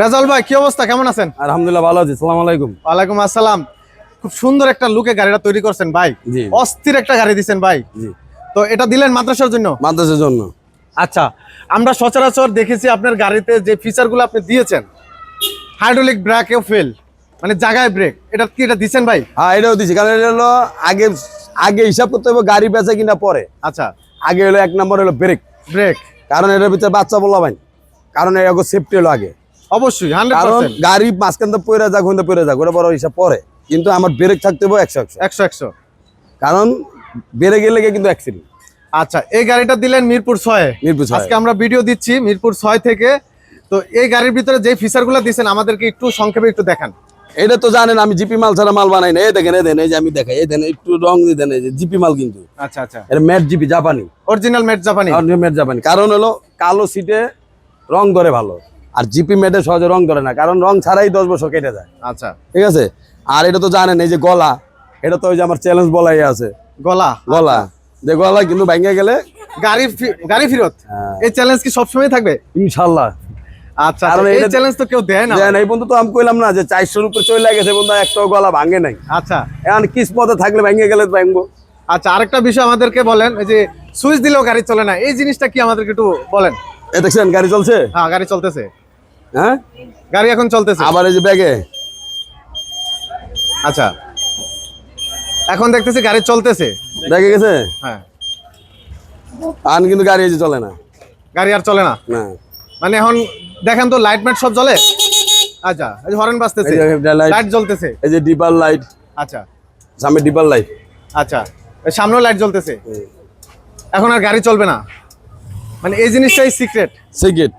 রেজাল ভাই কি অবস্থা? কেমন আছেন? আলহামদুলিল্লাহ ভালো আছি। সালাম আলাইকুম। ওয়ালাইকুম আসসালাম। খুব সুন্দর একটা লুকে গাড়িটা তৈরি করছেন ভাই। জি। অস্থির একটা গাড়ি দিচ্ছেন ভাই। জি। তো এটা দিলেন মাদ্রাসার জন্য? মাদ্রাসার জন্য। আচ্ছা আমরা সচরাচর দেখেছি আপনার গাড়িতে যে ফিচারগুলো আপনি দিয়েছেন হাইড্রোলিক ব্রেকেও ফেল মানে জায়গায় ব্রেক এটা কি এটা দিছেন ভাই? হ্যাঁ এটাও দিছি। কারণ এটা হলো আগে আগে হিসাব করতে হবে গাড়ি বেচা কিনা পরে। আচ্ছা। আগে হলো এক নম্বর হলো ব্রেক ব্রেক কারণ এটার ভিতরে বাচ্চা বলা ভাই কারণ এগো সেফটি হলো আগে। অবশ্যই কারণ গাড়ি মাঝখান পড়ে যাক হইতে যাক ওটা বড় হিসাব পরে। কিন্তু আমার ব্রেক থাকতে হবে একশো একশো। একশো একশো। কারণ বেড়ে গেলে কিন্তু অ্যাক্সিডেন্ট আচ্ছা এই গাড়িটা দিলেন মিরপুর ছয়ে। মিরপুর আজকে আমরা ভিডিও দিচ্ছি মিরপুর ছয় থেকে। তো এই গাড়ির ভিতরে যে ফিচারগুলো দিয়েছেন আমাদেরকে একটু সংক্ষেপে একটু দেখান। এটা তো জানেন আমি জিপি মাল ছাড়া মাল বানাই না এই দেখেন এই দেন এই যে আমি দেখাই এই দেন একটু রং দিয়ে দেন এই যে জিপি মাল কিন্তু। আচ্ছা আচ্ছা। এটা ম্যাট জিপি জাপানি। অরিজিনাল জাপানি। ম্যাট জাপানি। কারণ হলো কালো সিটে রং ধরে ভালো। আর জিপি ম্যাটে সহজে রং ধরে না কারণ রং ছাড়াই দশ বছর কেটে যায়। আচ্ছা। ঠিক আছে? আর এটা তো জানেন এই যে গলা এটা তো ওই যে আমার চ্যালেঞ্জ বলাই আছে। গলা? গলা। যে গলা কিন্তু ভেঙে গেলে গাড়ি গাড়ি ফেরত? হ্যাঁ। এই চ্যালেঞ্জ কি সবসময় থাকবে? ইনশাল্লাহ। আচ্ছা কারণ আচ্ছা, এই চ্যালেঞ্জ তো কেউ দেয় না। দেন এই বন্ধু তো আমি কইলাম না যে চারশোর উপরে চলে গেছে বন্ধু একটাও গলা ভাঙে নাই। আচ্ছা। এখন কিসমতে থাকলে ভেঙে গেলে ভাঙবো। আচ্ছা আরেকটা বিষয় আমাদেরকে বলেন যে সুইচ দিলেও গাড়ি চলে না এই জিনিসটা কি আমাদেরকে একটু বলেন? দেখছেন গাড়ি চলছে? হ্যাঁ গাড়ি চলতেছে। হ্যাঁ? গাড়ি এখন চলতেছে। আবার এই যে ব্যাগে। আচ্ছা। এখন দেখতেছি গাড়ি চলতেছে। ব্যাগে গেছে? হ্যাঁ। আন কিন্তু গাড়ি এই যে চলে না। গাড়ি আর চলে না? না। মানে এখন দেখেন তো লাইট মাইট সব জ্বলে? আচ্ছা এই যে হরেন বাজতেছে। লাইট জ্বলতেছে। এই যে ডিপার লাইট আচ্ছা। সামনে ডিপার লাইট আচ্ছা এই সামনেও লাইট জ্বলতেছে। এখন আর গাড়ি চলবে না। মানে এই জিনিসটাই সিক্রেট সিকিট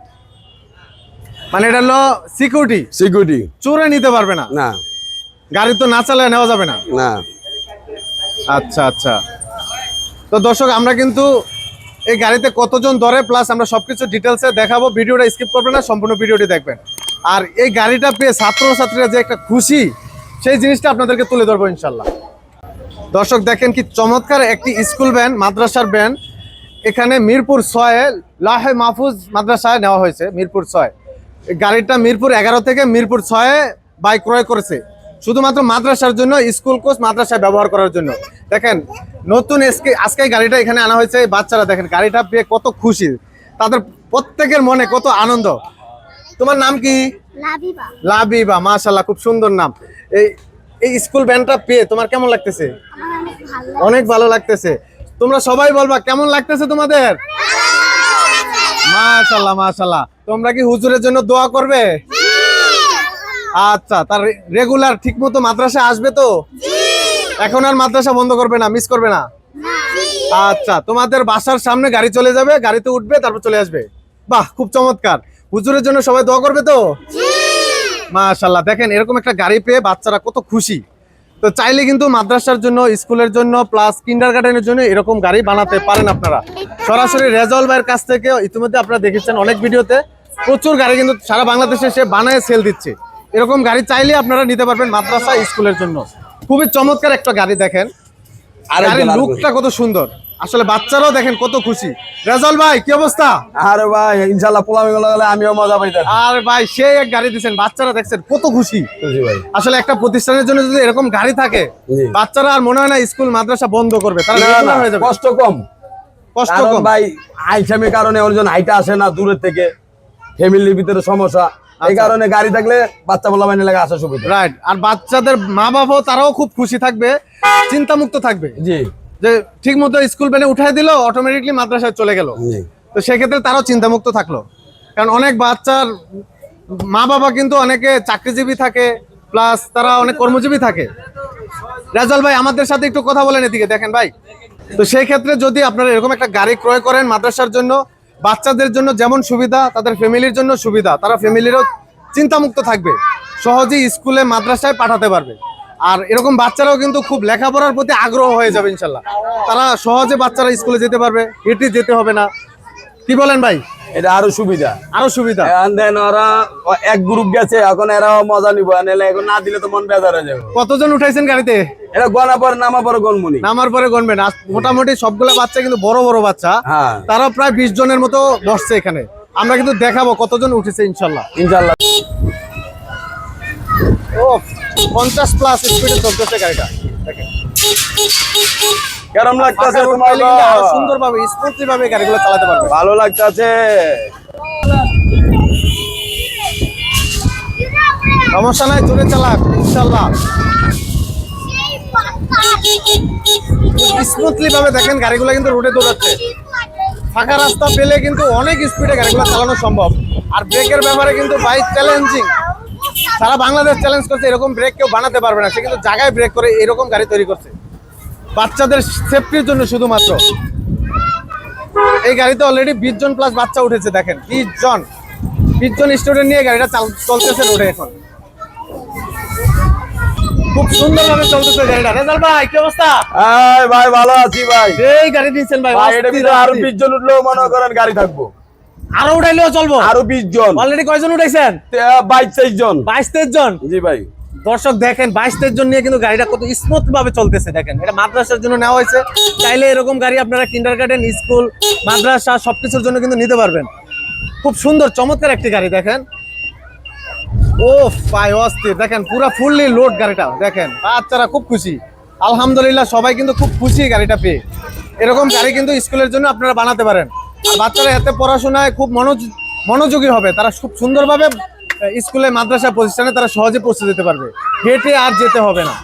মানে এটা হলো সিকিউরিটি সিকিউরিটি চোরে নিতে পারবে না। না। গাড়ি তো না চালায় নেওয়া যাবে না। না। আচ্ছা আচ্ছা। তো দর্শক আমরা কিন্তু এই গাড়িতে কতজন ধরে প্লাস আমরা সবকিছু ডিটেলসে দেখাবো। ভিডিওটা স্কিপ করবেন না সম্পূর্ণ ভিডিওটি দেখবেন। আর এই গাড়িটা পেয়ে ছাত্রছাত্রীরা যে একটা খুশি সেই জিনিসটা আপনাদেরকে তুলে ধরবো ইনশাল্লাহ দর্শক দেখেন কি চমৎকার একটি স্কুল ভ্যান মাদ্রাসার ভ্যান এখানে মিরপুর ছয়ে লাহে মাহফুজ মাদ্রাসায় নেওয়া হয়েছে মিরপুর ছয়। গাড়িটা মিরপুর এগারো থেকে মিরপুর ছয়ে বাইক ক্রয় করেছে। শুধুমাত্র মাদ্রাসার জন্য স্কুল কোচ মাদ্রাসায় ব্যবহার করার জন্য। দেখেন নতুন এসকে আজকে গাড়িটা এখানে আনা হয়েছে বাচ্চারা দেখেন গাড়িটা পেয়ে কত খুশি। তাদের প্রত্যেকের মনে কত আনন্দ। তোমার নাম কি? লাবিবা। মাশাল্লাহ খুব সুন্দর নাম। এই এই স্কুল ভ্যানটা পেয়ে তোমার কেমন লাগতেছে। অনেক ভালো লাগতেছে। তোমরা সবাই বলবা কেমন লাগতেছে তোমাদের? মাশাল্লাহ মাশাল্লাহ তোমরা কি হুজুরের জন্য দোয়া করবে? আচ্ছা তার রেগুলার ঠিক মতো মাদ্রাসা আসবে তো? এখন আর মাদ্রাসা বন্ধ করবে না মিস করবে না? আচ্ছা তোমাদের বাসার সামনে গাড়ি চলে যাবে গাড়িতে উঠবে তারপর চলে আসবে। বাহ খুব চমৎকার। হুজুরের জন্য সবাই দোয়া করবে তো? মাশাল্লাহ দেখেন এরকম একটা গাড়ি পেয়ে বাচ্চারা কত খুশি। তো চাইলে কিন্তু মাদ্রাসার জন্য স্কুলের জন্য প্লাস কিন্ডার গার্ডেনের জন্য এরকম গাড়ি বানাতে পারেন আপনারা। সরাসরি রেজল ভাইয়ের কাছ থেকে ইতিমধ্যে আপনারা দেখেছেন অনেক ভিডিওতে প্রচুর গাড়ি কিন্তু সারা বাংলাদেশে সে বানায় সেল দিচ্ছে। এরকম গাড়ি চাইলে আপনারা নিতে পারবেন মাদ্রাসা স্কুলের জন্য। খুবই চমৎকার একটা গাড়ি দেখেন। আর লুকটা কত সুন্দর। আসলে বাচ্চারাও দেখেন কত খুশি। রেজল ভাই কি অবস্থা? আরে ভাই ইনশাল্লাহ পোলামি গুলো আমিও মজা পাইতাম। আর ভাই সেই এক গাড়ি দিচ্ছেন বাচ্চারা দেখছেন কত খুশি। ভাই। আসলে একটা প্রতিষ্ঠানের জন্য যদি এরকম গাড়ি থাকে বাচ্চারা আর মনে হয় না স্কুল মাদ্রাসা বন্ধ করবে যাবে। কষ্ট কম। কষ্ট কম। ভাই আইসামির কারণে ওর হাইটা আসে না দূরের থেকে। ফ্যামিলির ভিতরে সমস্যা। এই আচ্ছা। কারণে গাড়ি থাকলে বাচ্চা বলা মানে লাগে আসা সুবিধা। রাইট আর বাচ্চাদের মা বাবাও তারাও খুব খুশি থাকবে চিন্তা মুক্ত থাকবে। জি। যে ঠিক মতো স্কুল ভ্যানে উঠাই দিল অটোমেটিকলি মাদ্রাসায় চলে গেল। তো সেক্ষেত্রে তারাও চিন্তামুক্ত থাকল। কারণ অনেক বাচ্চার মা বাবা কিন্তু অনেকে চাকরিজীবী থাকে প্লাস তারা অনেক কর্মজীবী থাকে। রাজাল ভাই আমাদের সাথে একটু কথা বলেন এদিকে দেখেন ভাই। তো সেই ক্ষেত্রে যদি আপনারা এরকম একটা গাড়ি ক্রয় করেন মাদ্রাসার জন্য বাচ্চাদের জন্য যেমন সুবিধা তাদের ফ্যামিলির জন্য সুবিধা তারা ফ্যামিলিরও চিন্তামুক্ত থাকবে। সহজেই স্কুলে মাদ্রাসায় পাঠাতে পারবে। আর এরকম বাচ্চারাও কিন্তু খুব লেখাপড়ার প্রতি আগ্রহ হয়ে যাবে ইনশাল্লাহ। তারা সহজে বাচ্চারা স্কুলে যেতে পারবে হেঁটে যেতে হবে না। কি বলেন ভাই? এটা আরও সুবিধা। আরও সুবিধা? এখন দেন ওরা এক গ্রুপ গেছে এখন এরা মজা নিব। এখন না দিলে তো মন বেজার হয়ে যাবে। কতজন উঠাইছেন গাড়িতে? এটা গনা পরে নামা পরে গনমুনি নামার পরে গণবেন। মোটামুটি সবগুলো বাচ্চা কিন্তু বড় বড় বাচ্চা। হ্যাঁ। তারা প্রায় বিশ জনের মতো বসছে এখানে। আমরা কিন্তু দেখাবো কতজন উঠেছে ইনশাল্লাহ। ইনশাল্লাহ পঞ্চাশ প্লাস স্পিডে চলতেছে গাড়িটা। দেখেন। কেরম লাগতেছে তোমার উঠাইলে সুন্দরভাবে স্মুথলি ভাবে গাড়িগুলো চালাতে পারবে। ভালো লাগতেছে। সমস্যা নাই জোরে চালাক ইনশাল্লাহ স্মুথলি ভাবে দেখেন গাড়িগুলো কিন্তু রোডে দৌড়াচ্ছে। ফাঁকা রাস্তা পেলে কিন্তু অনেক স্পিডে গাড়িগুলো চালানো সম্ভব। আর ব্রেকের ব্যাপারে কিন্তু বাইক চ্যালেঞ্জিং সারা বাংলাদেশ চ্যালেঞ্জ করছে এরকম ব্রেক কেউ বানাতে পারবে না। সে কিন্তু জায়গায় ব্রেক করে এরকম গাড়ি তৈরি করছে। বাচ্চাদের সেফটির জন্য শুধুমাত্র। এই গাড়িতে অলরেডি বিশ জন প্লাস বাচ্চা উঠেছে দেখেন বিশ জন। বিশ জন স্টুডেন্ট নিয়ে গাড়িটা চাল- চলতেছে রোডে এখন। খুব সুন্দর ভাবে চলতেছে গাড়িটা। রেজাল ভাই কি অবস্থা? এই ভাই ভালো আছি ভাই। সেই গাড়ি দিয়েছেন ভাই ভাই এটা আরও বিশ জন উঠলেও মনে করেন গাড়ি থাকব। আরও উঠাইলেও চলবো। আরও বিশ জন। অলরেডি কয়জন উঠাইছেন বাইশ তেইশ জন। বাইশ তেইশ জন? জি ভাই। দর্শক দেখেন বাইশ তেইশ জন নিয়ে কিন্তু গাড়িটা কত স্মুথ ভাবে চলতেছে দেখেন। এটা মাদ্রাসার জন্য নেওয়া হয়েছে। চাইলে এরকম গাড়ি আপনারা কিন্ডার গার্ডেন স্কুল মাদ্রাসা সবকিছুর জন্য কিন্তু নিতে পারবেন। খুব সুন্দর চমৎকার একটি গাড়ি দেখেন। ও পাই অস্থির। দেখেন পুরো ফুললি লোড গাড়িটা দেখেন। বাচ্চারা খুব খুশি। আলহামদুলিল্লাহ সবাই কিন্তু খুব খুশি গাড়িটা পেয়ে। এরকম গাড়ি কিন্তু স্কুলের জন্য আপনারা বানাতে পারেন। আর বাচ্চারা এতে পড়াশোনায় খুব মনোযোগ মনোযোগী হবে। তারা খুব সুন্দরভাবে স্কুলে মাদ্রাসা প্রতিষ্ঠানে তারা সহজে পৌঁছে যেতে পারবে। হেঁটে আর যেতে হবে না।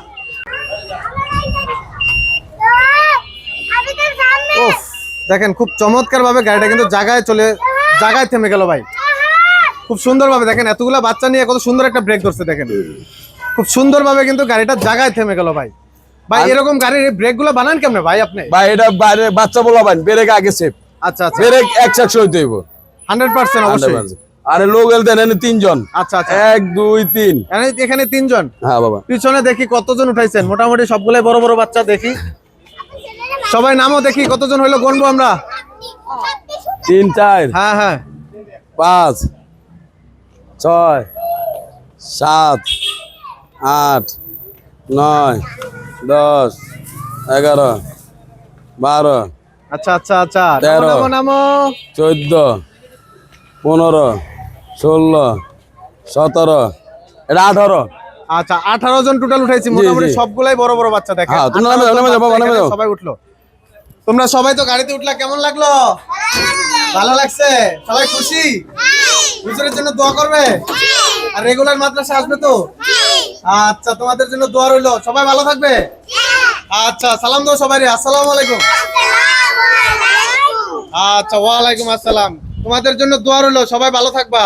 দেখেন খুব চমৎকার ভাবে গাড়িটা কিন্তু জায়গায় চলে জায়গায় থেমে গেল ভাই। খুব সুন্দরভাবে দেখেন এতগুলো বাচ্চা নিয়ে কত সুন্দর একটা ব্রেক ধরছে দেখেন। খুব সুন্দরভাবে কিন্তু গাড়িটা জায়গায় থেমে গেল ভাই। ভাই এরকম গাড়ির ব্রেকগুলো বানান কেমনে ভাই আপনি? ভাই এটা বাইরে বাচ্চা বলা ভাই ব্রেক আগে সেফ আচ্ছা আচ্ছা। হইব। অবশ্যই। আরে লোক এনে তিনজন। আচ্ছা আচ্ছা। এক দুই তিন। এখানে- এখানে তিনজন? হ্যাঁ বাবা। পিছনে দেখি কতজন উঠাইছেন? মোটামুটি সবগুলাই বড় বড় বাচ্চা দেখি। সবাই নামও দেখি কতজন হইল গণবো আমরা? তিন চার। হ্যাঁ হ্যাঁ। পাঁচ ছয় সাত আট নয় দশ এগারো বারো আচ্ছা আচ্ছা আচ্ছা। তেরো। নামো চোদ্দ পনেরো ষোলো সতেরো এটা আঠারো। আচ্ছা আঠারো জন টোটাল উঠাইছি। মোটামুটি। সবগুলাই বড় বড় বাচ্চা দেখেন। হ্যাঁ, তোমরা নামে 18 যাও, জন নামে যাও, বাবা, বাচ্চা নামে এখানে যাও। সবাই উঠল। তোমরা সবাই তো গাড়িতে উঠলা কেমন লাগল? ভালো লাগছে? সবাই খুশি? হুজুরের জন্য দোয়া করবে? আর রেগুলার মাদ্রাসা আসবে তো? আচ্ছা তোমাদের জন্য দোয়া রইল। সবাই ভালো থাকবে? আচ্ছা সালাম দাও সবাই আসসালামু আলাইকুম। আচ্ছা ওয়ালাইকুম আসসালাম। তোমাদের জন্য দোয়া রইল সবাই ভালো থাকবা।